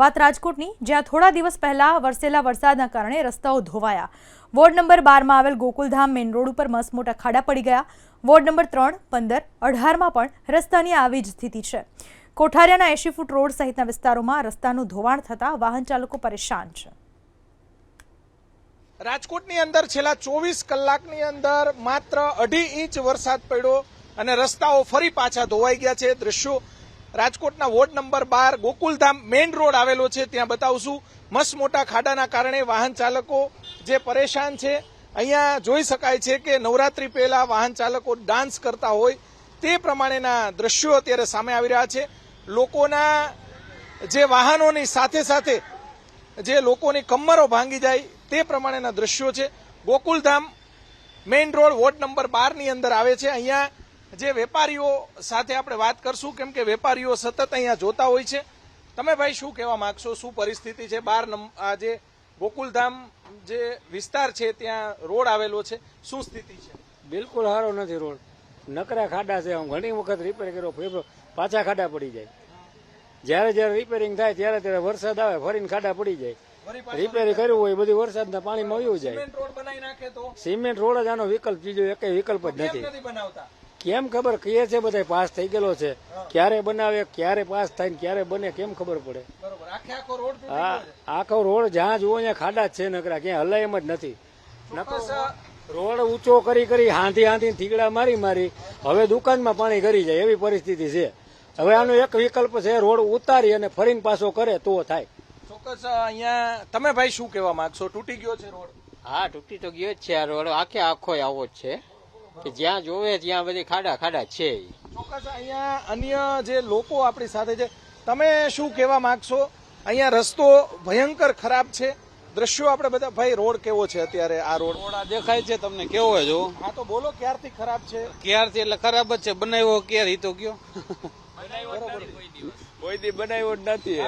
વાત રાજકોટની, જ્યાં થોડા દિવસ પહેલા વરસેલા વરસાદના કારણે રસ્તાઓ ધોવાયા. વોર્ડ નંબર બારમાં આવેલ ગોકુલધામ મેઇન રોડ ઉપર મસ્ત મોટા ખાડા પડી ગયા. વોર્ડ નંબર ત્રણ, પંદર, અઢારમાં પણ રસ્તાની આવી જ સ્થિતિ છે. કોઠારિયાના એંશી ફૂટ રોડ સહિતના વિસ્તારોમાં રસ્તાનું ધોવાણ થતાં વાહન ચાલકો પરેશાન છે. રાજકોટની અંદર છેલ્લા ચોવીસ કલાકની અંદર માત્ર અઢી ઇંચ વરસાદ પડ્યો અને રસ્તાઓ ફરી પાછા ધોવાઈ ગયા છે. દ્રશ્યો રાજકોટના વોર્ડ નંબર બાર ગોકુલધામ મેઇન રોડ આવેલો છે. ત્યાં બતાવશું. મસ્ત મોટા ખાડાના કારણે વાહન ચાલકો જે પરેશાન છે, અહીંયા જોઈ શકાય છે કે નવરાત્રી પહેલા વાહન ચાલકો ડાન્સ કરતા હોય તે પ્રમાણેના દ્રશ્યો અત્યારે સામે આવી રહ્યા છે. લોકોના જે વાહનોની સાથે સાથે જે લોકોની કમરો ભાંગી જાય તે પ્રમાણેના દ્રશ્યો છે. Gokuldham main road ward number બારની અંદર આવે છે. અહીંયા જે વેપારીઓ સાથે આપણે વાત કરશું કેમ કે વેપારીઓ સતત અહીંયા જોતા હોય છે. તમે ભાઈ શું કહેવા માંગશો? શું પરિસ્થિતિ છે? બાર આ જે ગોકુલધામ જે વિસ્તાર છે ત્યાં રોડ આવેલો છે. શું સ્થિતિ છે? બિલકુલ સારો નથી રોડ. નકરા ખાડા છે. આમ ઘણી વખત રિપેર કર્યો પાછા ખાડા પડી જાય. જ્યારે જ્યારે રિપેરિંગ થાય ત્યારે ત્યારે વરસાદ આવે ફરીને ખાડા પડી જાય. રિપેર કર્યું હોય બધું વરસાદના પાણીમાં વયું જાય. સિમેન્ટ રોડ બનાવી નાખે તો? સિમેન્ટ રોડ જ આનો વિકલ્પ બીજો એક વિકલ્પ જ નથી. નથી બનાવતા? કેમ ખબર? કહે છે બધા પાસ થઈ ગયેલો છે. ક્યારે બનાવે ક્યારે પાસ થાય ને ક્યારે બને કેમ ખબર પડે? હા આખે આખો રોડ તૂટી આ ગયો છે. આખો રોડ જ્યાં જુઓ ત્યાં ખાડા જ છે નકરા ક્યાં હલાય એમ જ નથી. રોડ ઊંચો કરી કરી હાંધી હાંધી થીગડા મારી મારી હવે દુકાનમાં પાણી કરી જાય એવી પરિસ્થિતિ છે. હવે આનો એક વિકલ્પ છે રોડ ઉતારી અને ફરીને પાછો કરે તો થાય. ચોક્કસ અહીંયા તમે ભાઈ શું કહેવા માંગશો? તૂટી ગયો છે રોડ? હા તૂટી તો ગયો જ છે આ રોડ. આખે આખો આવો જ છે. કે જ્યાં જોવે ત્યાં બધી ખાડા ખાડા છે ચોક્કસ અહીંયા અન્ય જે લોકો આપણી સાથે છે તમે શું કહેવા માંગશો? અહીંયા રસ્તો ભયંકર ખરાબ છે. દ્રશ્યો આપણે બધા ભાઈ રોડ કેવો છે અત્યારે આ રોડ? દેખાય છે તમને કેવો હોય જો? હા તો બોલો ક્યારથી ખરાબ છે? ક્યારથી? એટલે ખરાબ જ છે. બનાવ્યો ક્યારે? ઈ તો કયો? કોઈ દી બનાવ્યો જ નથી.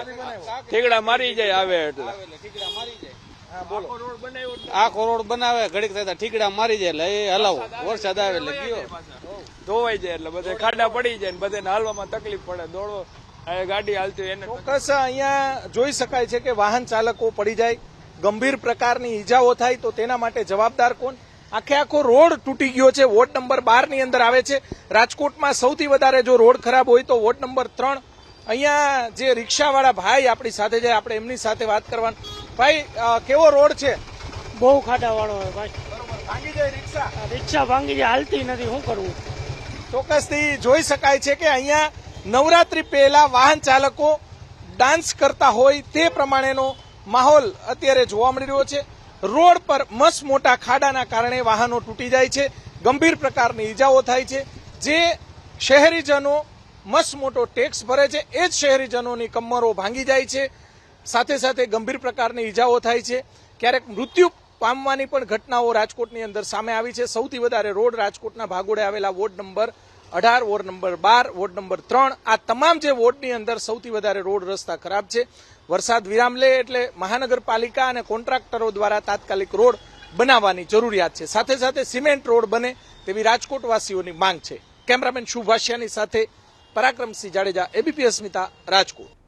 ઠેકડા મારી જાય આવે એટલે. હા બોલો આખો રોડ બનાવે ઘડીક થતા ઠીકડા મારી જાય એટલે એ હલાવો. વરસાદ આવે એટલે ગયો ધોવાઈ જાય એટલે બધે ખાડા પડી જાય ને બધાને હાલવામાં તકલીફ પડે. દોડો ગાડી હાલતી એને ચોક્કસ અહીંયા જોઈ શકાય છે કે વાહન ચાલકો પડી જાય. ગંભીર પ્રકારની ઈજાઓ થાય તો તેના માટે જવાબદાર કોણ? આખે આખો રોડ તૂટી ગયો છે. વોર્ડ નંબર બારની અંદર આવે છે. રાજકોટમાં સૌથી વધારે જો રોડ ખરાબ હોય તો વોર્ડ નંબર ત્રણ. અહીંયા જે રિક્ષાવાળા ભાઈ આપણી સાથે છે આપણે એમની સાથે વાત કરવાની. ભાઈ કેવો રોડ છે? બહુ ખાડા વાળો હોય ભાઈ. બરોબર ભાંગી જાય રિક્ષા? રિક્ષા ભાંગી જાય હાલતી નથી શું કરવું? ચોક્કસથી જોઈ શકાય છે કે અહીંયા નવરાત્રી પહેલા વાહન ચાલકો ડાન્સ કરતા હોય તે પ્રમાણેનો માહોલ અત્યારે જોવા મળી રહ્યો છે. રોડ પર મસ્ત મોટા ખાડાના કારણે વાહનો તૂટી જાય છે. ગંભીર પ્રકારની ઈજાઓ થાય છે. જે શહેરીજનો મસ્ત મોટો ટેક્સ ભરે છે. એ જ શહેરીજનોની કમરો ભાંગી જાય છે. સાથે સાથે ગંભીર પ્રકારની ઈજાઓ થાય છે. ક્યારેક મૃત્યુ પામવાની પણ ઘટનાઓ રાજકોટની અંદર સામે આવી છે. સૌથી વધારે રોડ રાજકોટના ભાગોળે આવેલા વોર્ડ નંબર અઢાર, વોર્ડ નંબર બાર, વોર્ડ નંબર ત્રણ, આ તમામ જે વોર્ડની અંદર સૌથી વધારે રોડ રસ્તા ખરાબ છે. વરસાદ વિરામ લે એટલે મહાનગરપાલિકા અને કોન્ટ્રાક્ટરો દ્વારા તાત્કાલિક રોડ બનાવવાની જરૂરિયાત છે. સાથે સાથે સિમેન્ટ રોડ બને તેવી રાજકોટવાસીઓની માંગ છે. કેમેરામેન શુભાષ્યાની સાથે પરાક્રમસિંહ જાડેજા, એબીપી અસ્મિતા, રાજકોટ.